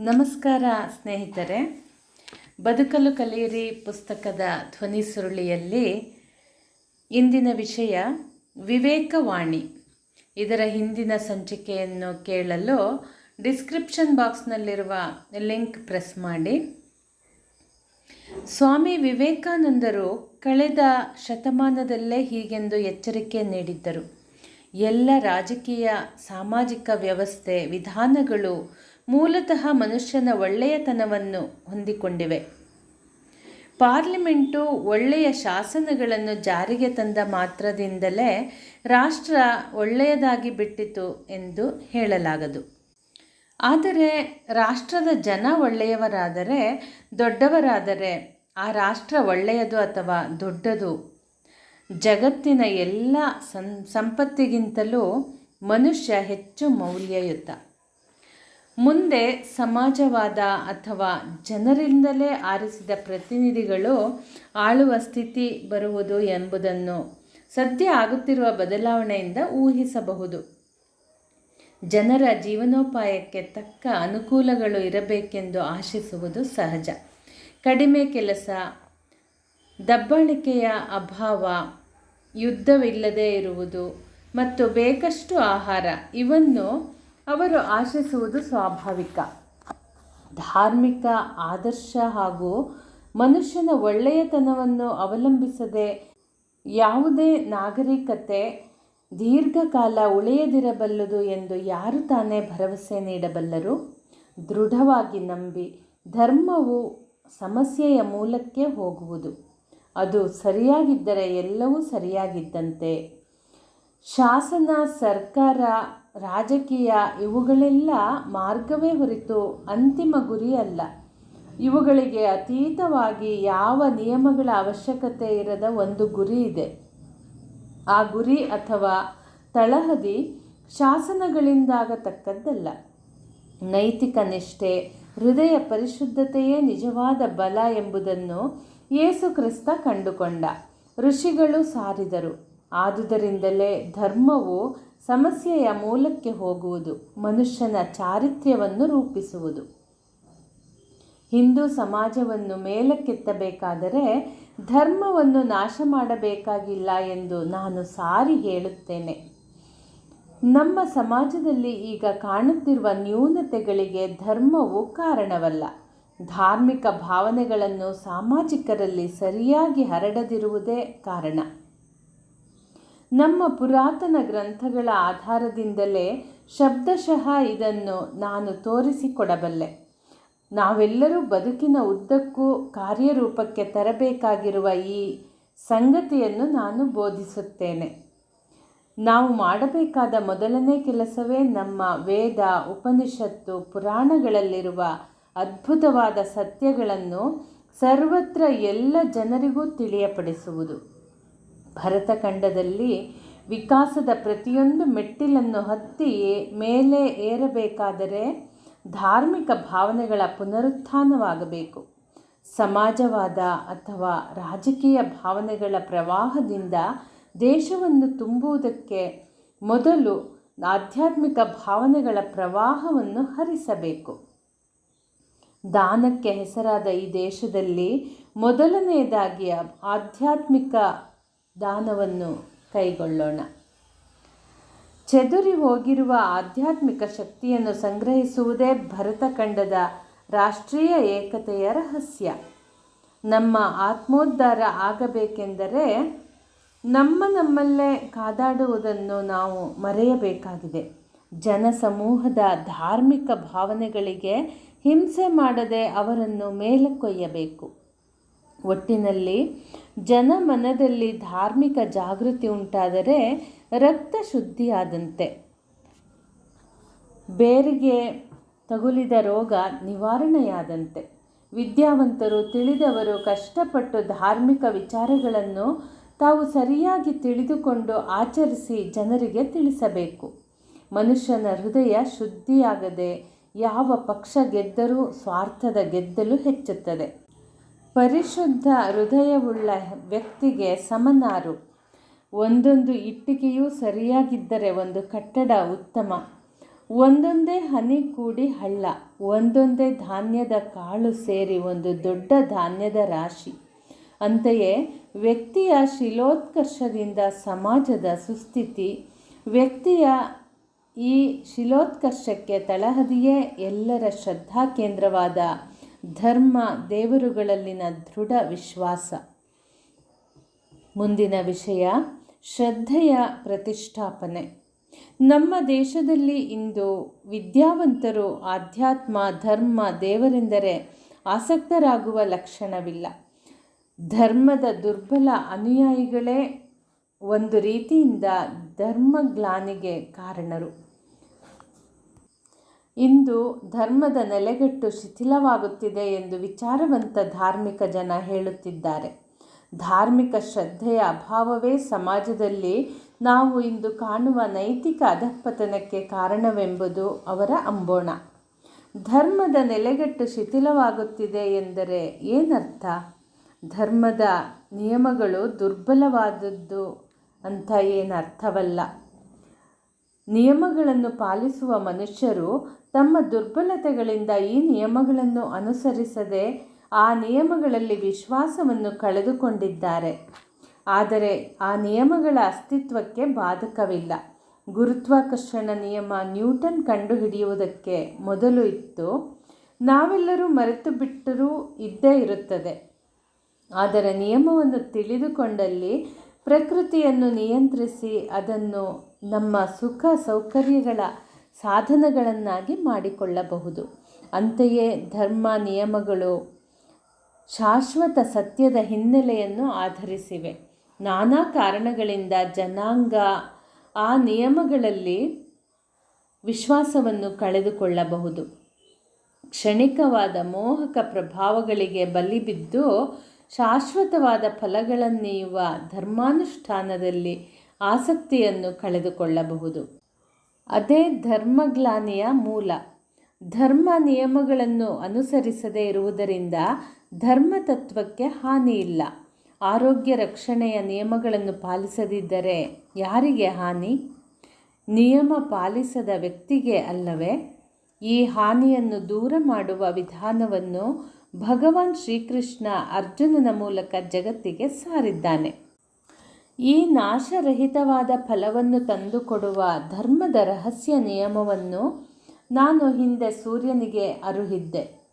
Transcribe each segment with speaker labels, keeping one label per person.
Speaker 1: ನಮಸ್ಕಾರ ಸ್ನೇಹಿತರೆ. ಬದುಕಲು ಕಲಿಯಿರಿ ಪುಸ್ತಕದ ಧ್ವನಿ ಸುರುಳಿಯಲ್ಲಿ ಇಂದಿನ ವಿಷಯ ವಿವೇಕವಾಣಿ. ಇದರ ಹಿಂದಿನ ಸಂಚಿಕೆಯನ್ನು ಕೇಳಲು ಡಿಸ್ಕ್ರಿಪ್ಷನ್ ಬಾಕ್ಸ್ನಲ್ಲಿರುವ ಲಿಂಕ್ ಪ್ರೆಸ್ ಮಾಡಿ. ಸ್ವಾಮಿ ವಿವೇಕಾನಂದರು ಕಳೆದ ಶತಮಾನದಲ್ಲೇ ಹೀಗೆಂದು ಎಚ್ಚರಿಕೆ ನೀಡಿದ್ದರು. ಎಲ್ಲ ರಾಜಕೀಯ, ಸಾಮಾಜಿಕ ವ್ಯವಸ್ಥೆ, ವಿಧಾನಗಳು ಮೂಲತಃ ಮನುಷ್ಯನ ಒಳ್ಳೆಯತನವನ್ನು ಹೊಂದಿಕೊಂಡಿವೆ. ಪಾರ್ಲಿಮೆಂಟು ಒಳ್ಳೆಯ ಶಾಸನಗಳನ್ನು ಜಾರಿಗೆ ತಂದ ಮಾತ್ರದಿಂದಲೇ ರಾಷ್ಟ್ರ ಒಳ್ಳೆಯದಾಗಿ ಬಿಟ್ಟಿತು ಎಂದು ಹೇಳಲಾಗದು. ಆದರೆ ರಾಷ್ಟ್ರದ ಜನ ಒಳ್ಳೆಯವರಾದರೆ ದೊಡ್ಡವರಾದರೆ ಆ ರಾಷ್ಟ್ರ ಒಳ್ಳೆಯದು ಅಥವಾ ದೊಡ್ಡದು? ಜಗತ್ತಿನ ಎಲ್ಲ ಸಂಪತ್ತಿಗಿಂತಲೂ ಮನುಷ್ಯ ಹೆಚ್ಚು ಮೌಲ್ಯಯುತ. ಮುಂದೆ ಸಮಾಜವಾದ ಅಥವಾ ಜನರಿಂದಲೇ ಆರಿಸಿದ ಪ್ರತಿನಿಧಿಗಳು ಆಳುವ ಸ್ಥಿತಿ ಬರುವುದು ಎಂಬುದನ್ನು ಸದ್ಯ ಆಗುತ್ತಿರುವ ಬದಲಾವಣೆಯಿಂದ ಊಹಿಸಬಹುದು. ಜನರ ಜೀವನೋಪಾಯಕ್ಕೆ ತಕ್ಕ ಅನುಕೂಲಗಳು ಇರಬೇಕೆಂದು ಆಶಿಸುವುದು ಸಹಜ. ಕಡಿಮೆ ಕೆಲಸ, ದಬ್ಬಾಳಿಕೆಯ ಅಭಾವ, ಯುದ್ಧವಿಲ್ಲದೆ ಇರುವುದು ಮತ್ತು ಬೇಕಷ್ಟು ಆಹಾರ, ಇವನ್ನು ಅವರು ಆಶಿಸುವುದು ಸ್ವಾಭಾವಿಕ. ಧಾರ್ಮಿಕ ಆದರ್ಶ ಹಾಗೂ ಮನುಷ್ಯನ ಒಳ್ಳೆಯತನವನ್ನು ಅವಲಂಬಿಸದೆ ಯಾವುದೇ ನಾಗರಿಕತೆ ದೀರ್ಘಕಾಲ ಉಳಿಯದಿರಬಲ್ಲದು ಎಂದು ಯಾರು ತಾನೇ ಭರವಸೆ ನೀಡಬಲ್ಲರು? ದೃಢವಾಗಿ ನಂಬಿ ಧರ್ಮವು ಸಮಸ್ಯೆಯ ಮೂಲಕ್ಕೆ ಹೋಗುವುದು. ಅದು ಸರಿಯಾಗಿದ್ದರೆ ಎಲ್ಲವೂ ಸರಿಯಾಗಿದ್ದಂತೆ. ಶಾಸನ, ಸರ್ಕಾರ ರಾಜಕೀಯ ಇವುಗಳೆಲ್ಲ ಮಾರ್ಗವೇ ಹೊರತು ಅಂತಿಮ ಗುರಿ ಅಲ್ಲ. ಇವುಗಳಿಗೆ ಅತೀತವಾಗಿ ಯಾವ ನಿಯಮಗಳ ಅವಶ್ಯಕತೆ ಇರದ ಒಂದು ಗುರಿ ಇದೆ. ಆ ಗುರಿ ಅಥವಾ ತಳಹದಿ ಶಾಸನಗಳಿಂದಾಗತಕ್ಕದ್ದಲ್ಲ. ನೈತಿಕ ನಿಷ್ಠೆ, ಹೃದಯ ಪರಿಶುದ್ಧತೆಯೇ ನಿಜವಾದ ಬಲ ಎಂಬುದನ್ನು ಯೇಸು ಕ್ರಿಸ್ತ ಕಂಡುಕೊಂಡ. ಋಷಿಗಳು ಸಾರಿದರು. ಆದುದರಿಂದಲೇ ಧರ್ಮವು ಸಮಸ್ಯೆಯ ಮೂಲಕ್ಕೆ ಹೋಗುವುದು, ಮನುಷ್ಯನ ಚಾರಿತ್ರ್ಯವನ್ನು ರೂಪಿಸುವುದು. ಹಿಂದೂ ಸಮಾಜವನ್ನು ಮೇಲಕ್ಕೆತ್ತಬೇಕಾದರೆ ಧರ್ಮವನ್ನು ನಾಶ ಮಾಡಬೇಕಾಗಿಲ್ಲ ಎಂದು ನಾನು ಸಾರಿ ಹೇಳುತ್ತೇನೆ. ನಮ್ಮ ಸಮಾಜದಲ್ಲಿ ಈಗ ಕಾಣುತ್ತಿರುವ ನ್ಯೂನತೆಗಳಿಗೆ ಧರ್ಮವು ಕಾರಣವಲ್ಲ. ಧಾರ್ಮಿಕ ಭಾವನೆಗಳನ್ನು ಸಾಮಾಜಿಕರಲ್ಲಿ ಸರಿಯಾಗಿ ಹರಡದಿರುವುದೇ ಕಾರಣ. ನಮ್ಮ ಪುರಾತನ ಗ್ರಂಥಗಳ ಆಧಾರದಿಂದಲೇ ಶಬ್ದಶಃ ಇದನ್ನು ನಾನು ತೋರಿಸಿಕೊಡಬಲ್ಲೆ. ನಾವೆಲ್ಲರೂ ಬದುಕಿನ ಉದ್ದಕ್ಕೂ ಕಾರ್ಯರೂಪಕ್ಕೆ ತರಬೇಕಾಗಿರುವ ಈ ಸಂಗತಿಯನ್ನು ನಾನು ಬೋಧಿಸುತ್ತೇನೆ. ನಾವು ಮಾಡಬೇಕಾದ ಮೊದಲನೇ ಕೆಲಸವೇ ನಮ್ಮ ವೇದ, ಉಪನಿಷತ್ತು, ಪುರಾಣಗಳಲ್ಲಿರುವ ಅದ್ಭುತವಾದ ಸತ್ಯಗಳನ್ನು ಸರ್ವತ್ರ ಎಲ್ಲ ಜನರಿಗೂ ತಿಳಿಯಪಡಿಸುವುದು. ಭರತಖಂಡದಲ್ಲಿ ವಿಕಾಸದ ಪ್ರತಿಯೊಂದು ಮೆಟ್ಟಿಲನ್ನು ಹತ್ತಿ ಮೇಲೆ ಏರಬೇಕಾದರೆ ಧಾರ್ಮಿಕ ಭಾವನೆಗಳ ಪುನರುತ್ಥಾನವಾಗಬೇಕು. ಸಮಾಜವಾದ ಅಥವಾ ರಾಜಕೀಯ ಭಾವನೆಗಳ ಪ್ರವಾಹದಿಂದ ದೇಶವನ್ನು ತುಂಬುವುದಕ್ಕೆ ಮೊದಲು ಆಧ್ಯಾತ್ಮಿಕ ಭಾವನೆಗಳ ಪ್ರವಾಹವನ್ನು ಹರಿಸಬೇಕು. ದಾನಕ್ಕೆ ಹೆಸರಾದ ಈ ದೇಶದಲ್ಲಿ ಮೊದಲನೆಯದಾಗಿ ಆಧ್ಯಾತ್ಮಿಕ ದಾನವನ್ನು ಕೈಗೊಳ್ಳೋಣ. ಚದುರಿ ಹೋಗಿರುವ ಆಧ್ಯಾತ್ಮಿಕ ಶಕ್ತಿಯನ್ನು ಸಂಗ್ರಹಿಸುವುದೇ ಭರತಖಂಡದ ರಾಷ್ಟ್ರೀಯ ಏಕತೆಯ ರಹಸ್ಯ. ನಮ್ಮ ಆತ್ಮೋದ್ಧಾರ ಆಗಬೇಕೆಂದರೆ ನಮ್ಮ ನಮ್ಮಲ್ಲೇ ಕಾದಾಡುವುದನ್ನು ನಾವು ಮರೆಯಬೇಕಾಗಿದೆ. ಜನಸಮೂಹದ ಧಾರ್ಮಿಕ ಭಾವನೆಗಳಿಗೆ ಹಿಂಸೆ ಮಾಡದೆ ಅವರನ್ನು ಮೇಲಕ್ಕೊಯ್ಯಬೇಕು. ಒಟ್ಟಿನಲ್ಲಿ ಜನಮನದಲ್ಲಿ ಧಾರ್ಮಿಕ ಜಾಗೃತಿ ಉಂಟಾದರೆ ರಕ್ತ ಶುದ್ಧಿಯಾದಂತೆ. ಬೇರಿಗೆ ತಗುಲಿದ ರೋಗ ನಿವಾರಣೆಯಾದಂತೆ. ವಿದ್ಯಾವಂತರು ತಿಳಿದವರು ಕಷ್ಟಪಟ್ಟು ಧಾರ್ಮಿಕ ವಿಚಾರಗಳನ್ನು ತಾವು ಸರಿಯಾಗಿ ತಿಳಿದುಕೊಂಡು ಆಚರಿಸಿ ಜನರಿಗೆ ತಿಳಿಸಬೇಕು. ಮನುಷ್ಯನ ಹೃದಯ ಶುದ್ಧಿಯಾಗದೆ ಯಾವ ಪಕ್ಷ ಗೆದ್ದರೂ ಸ್ವಾರ್ಥದ ಗೆದ್ದಲು ಹೆಚ್ಚುತ್ತದೆ. ಪರಿಶುದ್ಧ ಹೃದಯವುಳ್ಳ ವ್ಯಕ್ತಿಗೆ ಸಮನಾರು. ಒಂದೊಂದು ಇಟ್ಟಿಗೆಯೂ ಸರಿಯಾಗಿದ್ದರೆ ಒಂದು ಕಟ್ಟಡ ಉತ್ತಮ. ಒಂದೊಂದೇ ಹನಿ ಕೂಡಿ ಹಳ್ಳ, ಒಂದೊಂದೇ ಧಾನ್ಯದ ಕಾಳು ಸೇರಿ ಒಂದು ದೊಡ್ಡ ಧಾನ್ಯದ ರಾಶಿ. ಅಂತೆಯೇ, ವ್ಯಕ್ತಿಯ ಶಿಲೋತ್ಕರ್ಷದಿಂದ ಸಮಾಜದ ಸುಸ್ಥಿತಿ, ವ್ಯಕ್ತಿಯ ಈ ಶಿಲೋತ್ಕರ್ಷಕ್ಕೆ ತಳಹದಿಯೇ ಎಲ್ಲರ ಶ್ರದ್ಧಾ ಕೇಂದ್ರವಾದ ಧರ್ಮ ದೇವರುಗಳಲ್ಲಿನ ದೃಢ ವಿಶ್ವಾಸ. ಮುಂದಿನ ವಿಷಯ, ಶ್ರದ್ಧೆಯ ಪ್ರತಿಷ್ಠಾಪನೆ. ನಮ್ಮ ದೇಶದಲ್ಲಿ ಇಂದು ವಿದ್ಯಾವಂತರು ಆಧ್ಯಾತ್ಮ, ಧರ್ಮ, ದೇವರೆಂದರೆ ಆಸಕ್ತರಾಗುವ ಲಕ್ಷಣವಿಲ್ಲ. ಧರ್ಮದ ದುರ್ಬಲ ಅನುಯಾಯಿಗಳೇ ಒಂದು ರೀತಿಯಿಂದ ಧರ್ಮಗ್ಲಾನಿಗೆ ಕಾರಣರು. ಇಂದು ಧರ್ಮದ ನೆಲೆಗಟ್ಟು ಶಿಥಿಲವಾಗುತ್ತಿದೆ ಎಂದು ವಿಚಾರವಂತ ಧಾರ್ಮಿಕ ಜನ ಹೇಳುತ್ತಿದ್ದಾರೆ. ಧಾರ್ಮಿಕ ಶ್ರದ್ಧೆಯ ಅಭಾವವೇ ಸಮಾಜದಲ್ಲಿ ನಾವು ಇಂದು ಕಾಣುವ ನೈತಿಕ ಅಧಃಪತನಕ್ಕೆ ಕಾರಣವೆಂಬುದು ಅವರ ಅಂಬೋಣ. ಧರ್ಮದ ನೆಲೆಗಟ್ಟು ಶಿಥಿಲವಾಗುತ್ತಿದೆ ಎಂದರೆ ಏನರ್ಥ? ಧರ್ಮದ ನಿಯಮಗಳು ದುರ್ಬಲವಾದದ್ದು ಅಂತ ಏನರ್ಥವಲ್ಲ. ನಿಯಮಗಳನ್ನು ಪಾಲಿಸುವ ಮನುಷ್ಯರು ತಮ್ಮ ದುರ್ಬಲತೆಗಳಿಂದ ಈ ನಿಯಮಗಳನ್ನು ಅನುಸರಿಸದೆ ಆ ನಿಯಮಗಳಲ್ಲಿ ವಿಶ್ವಾಸವನ್ನು ಕಳೆದುಕೊಂಡಿದ್ದಾರೆ. ಆದರೆ ಆ ನಿಯಮಗಳ ಅಸ್ತಿತ್ವಕ್ಕೆ ಬಾಧಕವಿಲ್ಲ. ಗುರುತ್ವಾಕರ್ಷಣ ನಿಯಮ ನ್ಯೂಟನ್ ಕಂಡುಹಿಡಿಯುವುದಕ್ಕೆ ಮೊದಲು ಇತ್ತು. ನಾವೆಲ್ಲರೂ ಮರೆತು ಬಿಟ್ಟರೂ ಇದ್ದೇ ಇರುತ್ತದೆ. ಆದರೆ ನಿಯಮವನ್ನು ತಿಳಿದುಕೊಂಡಲ್ಲಿ ಪ್ರಕೃತಿಯನ್ನು ನಿಯಂತ್ರಿಸಿ ಅದನ್ನು ನಮ್ಮ ಸುಖ ಸೌಕರ್ಯಗಳ ಸಾಧನಗಳನ್ನಾಗಿ ಮಾಡಿಕೊಳ್ಳಬಹುದು. ಅಂತೆಯೇ ಧರ್ಮ ನಿಯಮಗಳು ಶಾಶ್ವತ ಸತ್ಯದ ಹಿನ್ನೆಲೆಯನ್ನು ಆಧರಿಸಿವೆ. ನಾನಾ ಕಾರಣಗಳಿಂದ ಜನಾಂಗ ಆ ನಿಯಮಗಳಲ್ಲಿ ವಿಶ್ವಾಸವನ್ನು ಕಳೆದುಕೊಳ್ಳಬಹುದು. ಕ್ಷಣಿಕವಾದ ಮೋಹಕ ಪ್ರಭಾವಗಳಿಗೆ ಬಲಿಬಿದ್ದು ಶಾಶ್ವತವಾದ ಫಲಗಳನ್ನೀಯುವ ಧರ್ಮಾನುಷ್ಠಾನದಲ್ಲಿ ಆಸಕ್ತಿಯನ್ನು ಕಳೆದುಕೊಳ್ಳಬಹುದು. ಅದೇ ಧರ್ಮಗ್ಲಾನಿಯ ಮೂಲ. ಧರ್ಮ ನಿಯಮಗಳನ್ನು ಅನುಸರಿಸದೇ ಇರುವುದರಿಂದ ಧರ್ಮತತ್ವಕ್ಕೆ ಹಾನಿಯಿಲ್ಲ. ಆರೋಗ್ಯ ರಕ್ಷಣೆಯ ನಿಯಮಗಳನ್ನು ಪಾಲಿಸದಿದ್ದರೆ ಯಾರಿಗೆ ಹಾನಿ? ನಿಯಮ ಪಾಲಿಸದ ವ್ಯಕ್ತಿಗೆ ಅಲ್ಲವೇ? ಈ ಹಾನಿಯನ್ನು ದೂರ ಮಾಡುವ ವಿಧಾನವನ್ನು ಭಗವಾನ್ ಶ್ರೀಕೃಷ್ಣ ಅರ್ಜುನನ ಮೂಲಕ ಜಗತ್ತಿಗೆ ಸಾರಿದ್ದಾನೆ. ಈ ನಾಶರಹಿತವಾದ ಫಲವನ್ನು ತಂದುಕೊಡುವ ಧರ್ಮದ ರಹಸ್ಯ ನಿಯಮವನ್ನು ನಾನು ಹಿಂದೆ ಸೂರ್ಯನಿಗೆ ಅರುಹಿದ್ದೆ.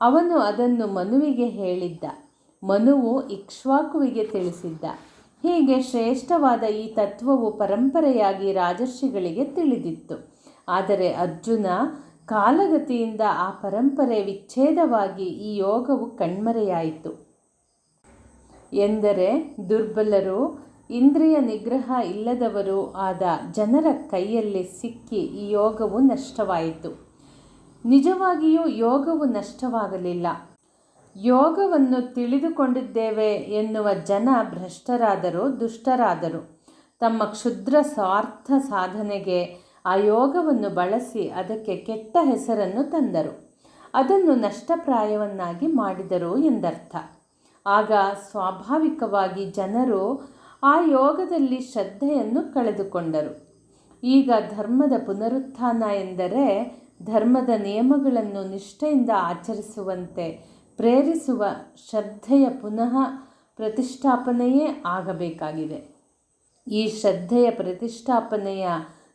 Speaker 1: ಅವನು ಅದನ್ನು ಮನುವಿಗೆ ಹೇಳಿದ್ದ. ಮನುವು ಇಕ್ಷ್ವಾಕುವಿಗೆ ತಿಳಿಸಿದ್ದ. ಹೀಗೆ ಶ್ರೇಷ್ಠವಾದ ಈ ತತ್ವವು ಪರಂಪರೆಯಾಗಿ ರಾಜರ್ಷಿಗಳಿಗೆ ತಿಳಿದಿತ್ತು. ಆದರೆ ಅರ್ಜುನ ಕಾಲಗತಿಯಿಂದ ಆ ಪರಂಪರೆ ವಿಚ್ಛೇದವಾಗಿ ಈ ಯೋಗವು ಕಣ್ಮರೆಯಾಯಿತು. ಎಂದರೆ ದುರ್ಬಲರು, ಇಂದ್ರಿಯ ನಿಗ್ರಹ ಇಲ್ಲದವರು ಆದ ಜನರ ಕೈಯಲ್ಲಿ ಸಿಕ್ಕಿ ಈ ಯೋಗವು ನಷ್ಟವಾಯಿತು. ನಿಜವಾಗಿಯೂ ಯೋಗವು ನಷ್ಟವಾಗಲಿಲ್ಲ. ಯೋಗವನ್ನು ತಿಳಿದುಕೊಂಡಿದ್ದೇವೆ ಎನ್ನುವ ಜನ ಭ್ರಷ್ಟರಾದರು ದುಷ್ಟರಾದರು. ತಮ್ಮ ಕ್ಷುದ್ರ ಸ್ವಾರ್ಥ ಸಾಧನೆಗೆ ಆ ಯೋಗವನ್ನು ಬಳಸಿ ಅದಕ್ಕೆ ಕೆಟ್ಟ ಹೆಸರನ್ನು ತಂದರು. ಅದನ್ನು ನಷ್ಟಪ್ರಾಯವನ್ನಾಗಿ ಮಾಡಿದರು ಎಂದರ್ಥ. ಆಗ ಸ್ವಾಭಾವಿಕವಾಗಿ ಜನರು ಆ ಯೋಗದಲ್ಲಿ ಶ್ರದ್ಧೆಯನ್ನು ಕಳೆದುಕೊಂಡರು. ಈಗ ಧರ್ಮದ ಪುನರುತ್ಥಾನ ಎಂದರೆ ಧರ್ಮದ ನಿಯಮಗಳನ್ನು ನಿಷ್ಠೆಯಿಂದ ಆಚರಿಸುವಂತೆ ಪ್ರೇರಿಸುವ ಶ್ರದ್ಧೆಯ ಪುನಃ ಪ್ರತಿಷ್ಠಾಪನೆಯೇ ಆಗಬೇಕಾಗಿದೆ. ಈ ಶ್ರದ್ಧೆಯ ಪ್ರತಿಷ್ಠಾಪನೆಯ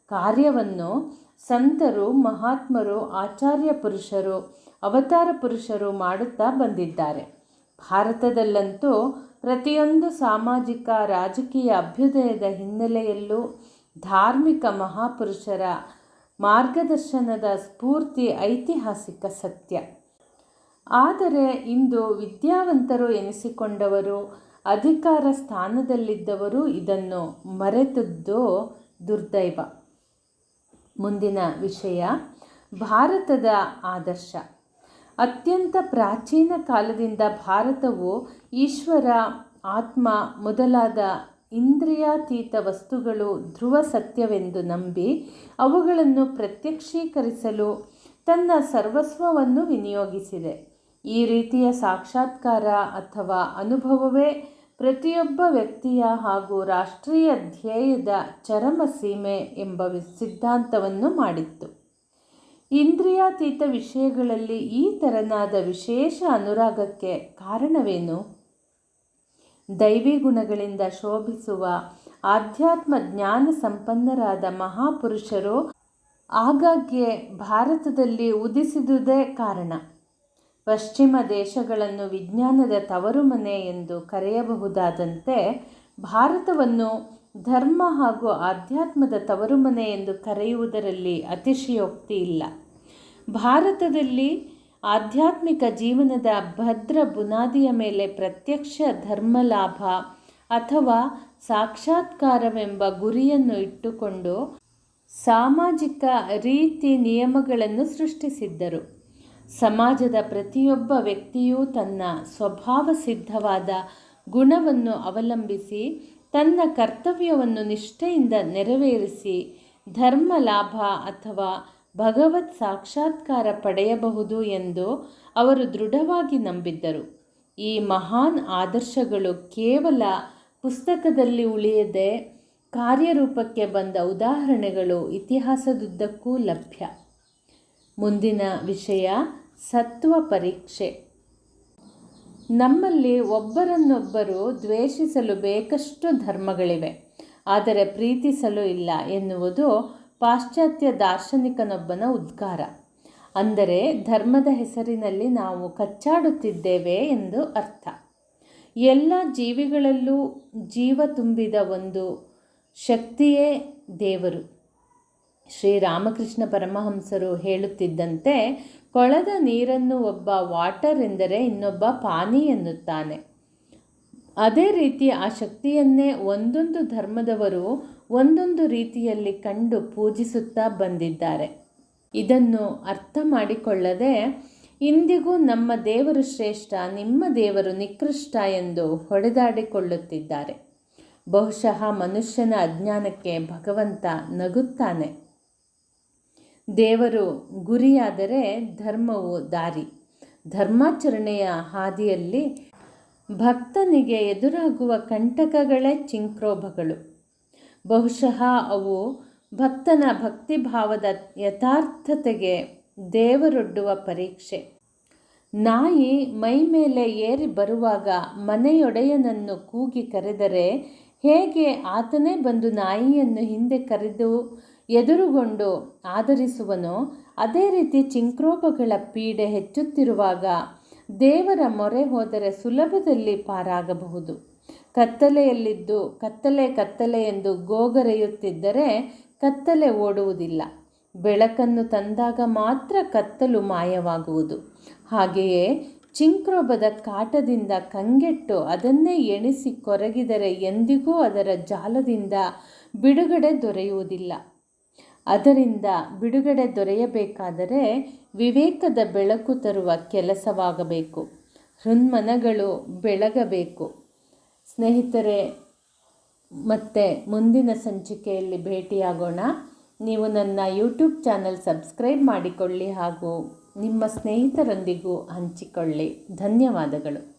Speaker 1: ಕಾರ್ಯವನ್ನು ಸಂತರು, ಮಹಾತ್ಮರು, ಆಚಾರ್ಯ ಪುರುಷರು, ಅವತಾರ ಪುರುಷರು ಮಾಡುತ್ತಾ ಬಂದಿದ್ದಾರೆ. ಭಾರತದಲ್ಲಂತೂ ಪ್ರತಿಯೊಂದು ಸಾಮಾಜಿಕ ರಾಜಕೀಯ ಅಭ್ಯುದಯದ ಹಿನ್ನೆಲೆಯಲ್ಲೂ ಧಾರ್ಮಿಕ ಮಹಾಪುರುಷರ ಮಾರ್ಗದರ್ಶನದ ಸ್ಫೂರ್ತಿ ಐತಿಹಾಸಿಕ ಸತ್ಯ. ಆದರೆ ಇಂದು ವಿದ್ಯಾವಂತರು ಎನಿಸಿಕೊಂಡವರು, ಅಧಿಕಾರ ಸ್ಥಾನದಲ್ಲಿದ್ದವರು ಇದನ್ನು ಮರೆತದ್ದು ದುರ್ದೈವ. ಮುಂದಿನ ವಿಷಯ, ಭಾರತದ ಆದರ್ಶ. ಅತ್ಯಂತ ಪ್ರಾಚೀನ ಕಾಲದಿಂದ ಭಾರತವು ಈಶ್ವರ, ಆತ್ಮ ಮೊದಲಾದ ಇಂದ್ರಿಯಾತೀತ ವಸ್ತುಗಳು ಧ್ರುವ ಸತ್ಯವೆಂದು ನಂಬಿ ಅವುಗಳನ್ನು ಪ್ರತ್ಯಕ್ಷೀಕರಿಸಲು ತನ್ನ ಸರ್ವಸ್ವವನ್ನು ವಿನಿಯೋಗಿಸಿದೆ. ಈ ರೀತಿಯ ಸಾಕ್ಷಾತ್ಕಾರ ಅಥವಾ ಅನುಭವವೇ ಪ್ರತಿಯೊಬ್ಬ ವ್ಯಕ್ತಿಯ ಹಾಗೂ ರಾಷ್ಟ್ರೀಯ ಧ್ಯೇಯದ ಚರಮ ಸೀಮೆ ಎಂಬ ಸಿದ್ಧಾಂತವನ್ನು ಮಾಡಿತ್ತು. ಇಂದ್ರಿಯಾತೀತ ವಿಷಯಗಳಲ್ಲಿ ಈ ತೆರನಾದ ವಿಶೇಷ ಅನುರಾಗಕ್ಕೆ ಕಾರಣವೇನು? ದೈವಿ ಗುಣಗಳಿಂದ ಶೋಭಿಸುವ ಆಧ್ಯಾತ್ಮ ಜ್ಞಾನ ಸಂಪನ್ನರಾದ ಮಹಾಪುರುಷರು ಆಗಾಗ್ಗೆ ಭಾರತದಲ್ಲಿ ಉದಿಸಿದುದೇ ಕಾರಣ. ಪಶ್ಚಿಮ ದೇಶಗಳನ್ನು ವಿಜ್ಞಾನದ ತವರು ಮನೆ ಎಂದು ಕರೆಯಬಹುದಾದಂತೆ ಭಾರತವನ್ನು ಧರ್ಮ ಹಾಗೂ ಆಧ್ಯಾತ್ಮದ ತವರು ಮನೆ ಎಂದು ಕರೆಯುವುದರಲ್ಲಿ ಅತಿಶಯೋಕ್ತಿ ಇಲ್ಲ. ಭಾರತದಲ್ಲಿ ಆಧ್ಯಾತ್ಮಿಕ ಜೀವನದ ಭದ್ರ ಬುನಾದಿಯ ಮೇಲೆ ಪ್ರತ್ಯಕ್ಷ ಧರ್ಮಲಾಭ ಅಥವಾ ಸಾಕ್ಷಾತ್ಕಾರವೆಂಬ ಗುರಿಯನ್ನು ಇಟ್ಟುಕೊಂಡು ಸಾಮಾಜಿಕ ರೀತಿ ನಿಯಮಗಳನ್ನು ಸೃಷ್ಟಿಸಿದ್ದರು. ಸಮಾಜದ ಪ್ರತಿಯೊಬ್ಬ ವ್ಯಕ್ತಿಯೂ ತನ್ನ ಸ್ವಭಾವ ಸಿದ್ಧವಾದ ಗುಣವನ್ನು ಅವಲಂಬಿಸಿ ತನ್ನ ಕರ್ತವ್ಯವನ್ನು ನಿಷ್ಠೆಯಿಂದ ನೆರವೇರಿಸಿ ಧರ್ಮ ಲಾಭ ಅಥವಾ ಭಗವತ್ ಸಾಕ್ಷಾತ್ಕಾರ ಪಡೆಯಬಹುದು ಎಂದು ಅವರು ದೃಢವಾಗಿ ನಂಬಿದ್ದರು. ಈ ಮಹಾನ್ ಆದರ್ಶಗಳು ಕೇವಲ ಪುಸ್ತಕದಲ್ಲಿ ಉಳಿಯದೆ ಕಾರ್ಯರೂಪಕ್ಕೆ ಬಂದ ಉದಾಹರಣೆಗಳು ಇತಿಹಾಸದುದ್ದಕ್ಕೂ ಲಭ್ಯ. ಮುಂದಿನ ವಿಷಯ ಸತ್ವ ಪರೀಕ್ಷೆ. ನಮ್ಮಲ್ಲಿ ಒಬ್ಬರನ್ನೊಬ್ಬರು ದ್ವೇಷಿಸಲು ಬೇಕಷ್ಟು ಧರ್ಮಗಳಿವೆ. ಆದರೆ ಪ್ರೀತಿಸಲು ಇಲ್ಲ ಎನ್ನುವುದು ಪಾಶ್ಚಾತ್ಯ ದಾರ್ಶನಿಕನೊಬ್ಬನ ಉದ್ಗಾರ. ಅಂದರೆ ಧರ್ಮದ ಹೆಸರಿನಲ್ಲಿ ನಾವು ಕಚ್ಚಾಡುತ್ತಿದ್ದೇವೆ ಎಂದು ಅರ್ಥ. ಎಲ್ಲ ಜೀವಿಗಳಲ್ಲೂ ಜೀವ ತುಂಬಿದ ಒಂದು ಶಕ್ತಿಯೇ ದೇವರು. ಶ್ರೀರಾಮಕೃಷ್ಣ ಪರಮಹಂಸರು ಹೇಳುತ್ತಿದ್ದಂತೆ ಕೊಳದ ನೀರನ್ನು ಒಬ್ಬ ವಾಟರ್ ಎಂದರೆ ಇನ್ನೊಬ್ಬ ಪಾನಿ ಎನ್ನುತ್ತಾನೆ. ಅದೇ ರೀತಿ ಆ ಶಕ್ತಿಯನ್ನೇ ಒಂದೊಂದು ಧರ್ಮದವರು ಒಂದೊಂದು ರೀತಿಯಲ್ಲಿ ಕಂಡು ಪೂಜಿಸುತ್ತಾ ಬಂದಿದ್ದಾರೆ. ಇದನ್ನು ಅರ್ಥ ಮಾಡಿಕೊಳ್ಳದೆ, ಇಂದಿಗೂ ನಮ್ಮ ದೇವರು ಶ್ರೇಷ್ಠ, ನಿಮ್ಮ ದೇವರು ನಿಕೃಷ್ಟ ಎಂದು ಹೊಡೆದಾಡಿಕೊಳ್ಳುತ್ತಿದ್ದಾರೆ. ಬಹುಶಃ ಮನುಷ್ಯನ ಅಜ್ಞಾನಕ್ಕೆ ಭಗವಂತ ನಗುತ್ತಾನೆ. ದೇವರು ಗುರಿಯಾದರೆ ಧರ್ಮವು ದಾರಿ. ಧರ್ಮಾಚರಣೆಯ ಹಾದಿಯಲ್ಲಿ ಭಕ್ತನಿಗೆ ಎದುರಾಗುವ ಕಂಟಕಗಳೇ ಚಿಂಕ್ರೋಭಗಳು. ಬಹುಶಃ ಅವು ಭಕ್ತನ ಭಕ್ತಿಭಾವದ ಯಥಾರ್ಥತೆಗೆ ದೇವರೊಡ್ಡುವ ಪರೀಕ್ಷೆ. ನಾಯಿ ಮೈ ಮೇಲೆ ಏರಿ ಬರುವಾಗ ಮನೆಯೊಡೆಯನನ್ನು ಕೂಗಿ ಕರೆದರೆ ಹೇಗೆ ಆತನೇ ಬಂದು ನಾಯಿಯನ್ನು ಹಿಂದೆ ಕರೆದು ಎದುರುಗೊಂಡು ಆದರಿಸುವನೋ ಅದೇ ರೀತಿ ಚಿಂಕ್ರೋಪಗಳ ಪೀಡೆ ಹೆಚ್ಚುತ್ತಿರುವಾಗ ದೇವರ ಮೊರೆ ಹೋದರೆ ಸುಲಭದಲ್ಲಿ ಪಾರಾಗಬಹುದು. ಕತ್ತಲೆಯಲ್ಲಿದ್ದು ಕತ್ತಲೆ ಕತ್ತಲೆ ಎಂದು ಗೋಗರೆಯುತ್ತಿದ್ದರೆ ಕತ್ತಲೆ ಓಡುವುದಿಲ್ಲ. ಬೆಳಕನ್ನು ತಂದಾಗ ಮಾತ್ರ ಕತ್ತಲು ಮಾಯವಾಗುವುದು. ಹಾಗೆಯೇ ಚಿಂಕ್ರೋಬದ ಕಾಟದಿಂದ ಕಂಗೆಟ್ಟು ಅದನ್ನೇ ಎಣಿಸಿ ಕೊರಗಿದರೆ ಎಂದಿಗೂ ಅದರ ಜಾಲದಿಂದ ಬಿಡುಗಡೆ ದೊರೆಯುವುದಿಲ್ಲ. ಅದರಿಂದ ಬಿಡುಗಡೆ ದೊರೆಯಬೇಕಾದರೆ ವಿವೇಕದ ಬೆಳಕು ತರುವ ಕೆಲಸವಾಗಬೇಕು. ಹೃನ್ಮನಗಳು ಬೆಳಗಬೇಕು. ಸ್ನೇಹಿತರೆ, ಮತ್ತೆ ಮುಂದಿನ ಸಂಚಿಕೆಯಲ್ಲಿ ಭೇಟಿಯಾಗೋಣ. ನೀವು ನನ್ನ ಯೂಟ್ಯೂಬ್ ಚಾನಲ್ ಸಬ್ಸ್ಕ್ರೈಬ್ ಮಾಡಿಕೊಳ್ಳಿ ಹಾಗೂ ನಿಮ್ಮ ಸ್ನೇಹಿತರೊಂದಿಗೂ ಹಂಚಿಕೊಳ್ಳಿ. ಧನ್ಯವಾದಗಳು.